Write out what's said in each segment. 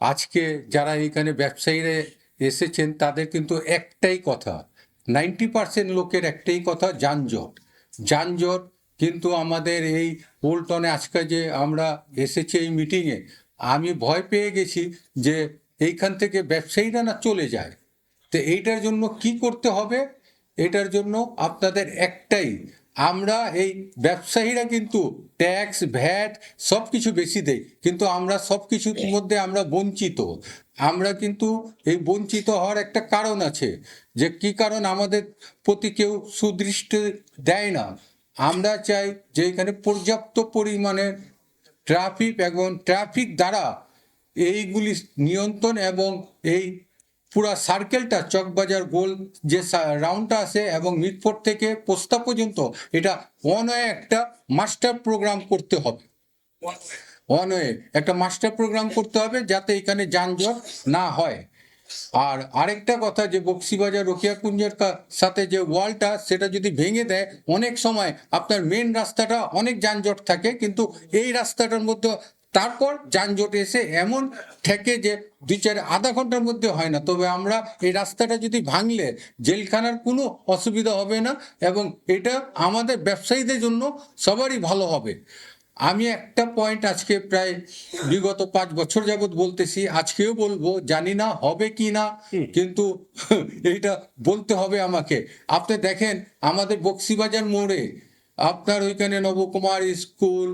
আজকে যারা এইখানে ব্যবসায়ীরা এসেছেন, তাদের কিন্তু একটাই কথা, নাইনটি পার্সেন্ট লোকের একটাই কথা, যানজট। যানজট কিন্তু আমাদের এই পোলটনে আজকে যে আমরা এসেছি এই মিটিংয়ে, আমি ভয় পেয়ে গেছি যে এইখান থেকে ব্যবসায়ীরা না চলে যায়। তো এইটার জন্য কি করতে হবে? এটার জন্য আপনাদের একটাই আমরা এই ব্যবসায়ীরা কিন্তু ট্যাক্স ভ্যাট সব কিছু বেশি দেই। কিন্তু আমরা সব কিছুর মধ্যে আমরা বঞ্চিত। আমরা কিন্তু এই বঞ্চিত হওয়ার একটা কারণ আছে যে কি কারণ আমাদের প্রতি কেউ সুদৃষ্টি দেয় না। আমরা চাই যে এখানে পর্যাপ্ত পরিমাণে ট্রাফিক এবং ট্রাফিক দ্বারা এইগুলি নিয়ন্ত্রণ এবং এই পুরা সার্কেলটা চকবাজার গোল, যে রাউন্ডটা আছে এবং মিটফোর্ট থেকে পোস্তা পর্যন্ত, এটা অনয় একটা মাস্টার প্রোগ্রাম করতে হবে। অনয়ে একটা মাস্টার প্রোগ্রাম করতে হবে যাতে এখানে যানজট না হয়। আর আরেকটা কথা যে বক্সিবাজার রকিয়াকুঞ্জের সাথে যে ওয়ালটা, সেটা যদি ভেঙে দেয়, অনেক সময় আপনার মেন রাস্তাটা অনেক যানজট থাকে, কিন্তু এই রাস্তাটার মধ্যে তারপর যানজট এসে এমন ঠেকে যে দুই চার আধা ঘণ্টার মধ্যে হয় না। তবে আমরা এই রাস্তাটা যদি ভাঙলে জেলখানার কোনো অসুবিধা হবে না এবং এটা আমাদের ব্যবসায়ীদের জন্য সবারই ভালো হবে। আমি একটা পয়েন্ট আজকে প্রায় বিগত পাঁচ বছর যাবৎ বলতেছি আজকেও বলব জানি না হবে কি না কিন্তু এইটা বলতে হবে আমাকে। আপনি দেখেন আমাদের বক্সিবাজার মোড়ে আপনার ওইখানে Nabakumar school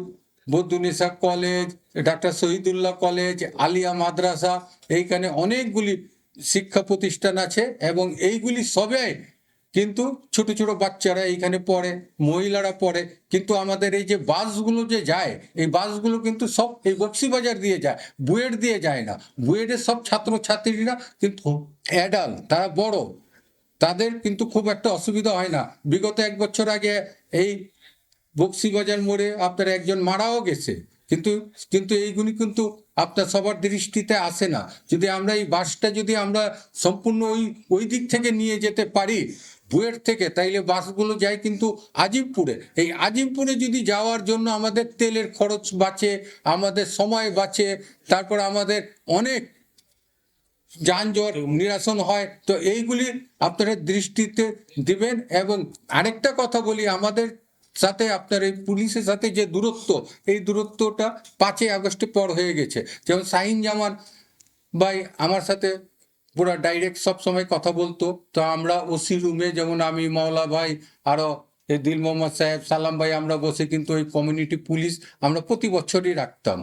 Badrunnesa college, doctor Shahidullah college, Alia Madrasa, এইখানে অনেকগুলি শিক্ষা প্রতিষ্ঠান আছে এবং এইগুলি সবাই কিন্তু ছোট ছোট বাচ্চারা এইখানে পড়ে, মহিলারা পড়ে। কিন্তু আমাদের এই যে বাসগুলো যে যায়, এই বাসগুলো কিন্তু সব এই বক্সিবাজার দিয়ে যায়, বুয়েট দিয়ে যায় না। বুয়েটের সব ছাত্রছাত্রীরা কিন্তু অ্যাডাল তারা বড়। তাদের কিন্তু খুব একটা অসুবিধা হয় না। বিগত এক বছর আগে এই বক্সিবাজার মোড়ে আপনার একজন মারাও গেছে। কিন্তু কিন্তু এইগুলি কিন্তু আপনার সবার দৃষ্টিতে আসে না। যদি আমরা এই বাসটা যদি আমরা সম্পূর্ণ ওই ওই দিক থেকে নিয়ে যেতে পারি বুয়েট থেকে তাইলে বাসগুলো যায় কিন্তু আজিমপুরে। এই আজিমপুরে যদি যাওয়ার জন্য আমাদের তেলের খরচ বাঁচে আমাদের সময় বাঁচে তারপর আমাদের অনেক যানজট নিরাসন হয় তো এইগুলি আপনারা দৃষ্টিতে দিবেন। এবং আরেকটা কথা বলি আমাদের সাথে আপনার এই পুলিশের সাথে যে দূরত্ব, এই দূরত্বটা পাঁচই আগস্টে পর হয়ে গেছে। যেমন সাইন জামান ভাই আমার সাথে পুরো ডাইরেক্ট সব সময় কথা বলতো। তো আমরা ওসি রুমে যেমন আমি, মাওলা ভাই আরও এই দিল মোহাম্মদ সাহেব, সালাম ভাই আমরা বসে কিন্তু ওই কমিউনিটি পুলিশ আমরা প্রতি বছরই রাখতাম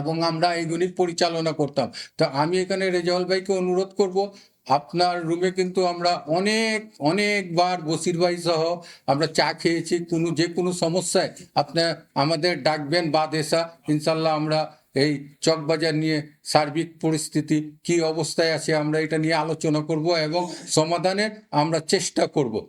এবং আমরা এইগুলি পরিচালনা করতাম। তো আমি এখানে রেজাউল ভাইকে অনুরোধ করব আপনার রুমে কিন্তু আমরা অনেক, অনেকবার বসির ভাই সহ আমরা চা খেয়েছি, কোনো, যে কোনো সমস্যায় আপনার আমাদের ডাকবেন বা দেশা, ইনশাল্লাহ আমরা এই চকবাজার নিয়ে সার্বিক পরিস্থিতি কি অবস্থায় আছে আমরা এটা নিয়ে আলোচনা করব এবং সমাধানের আমরা চেষ্টা করব।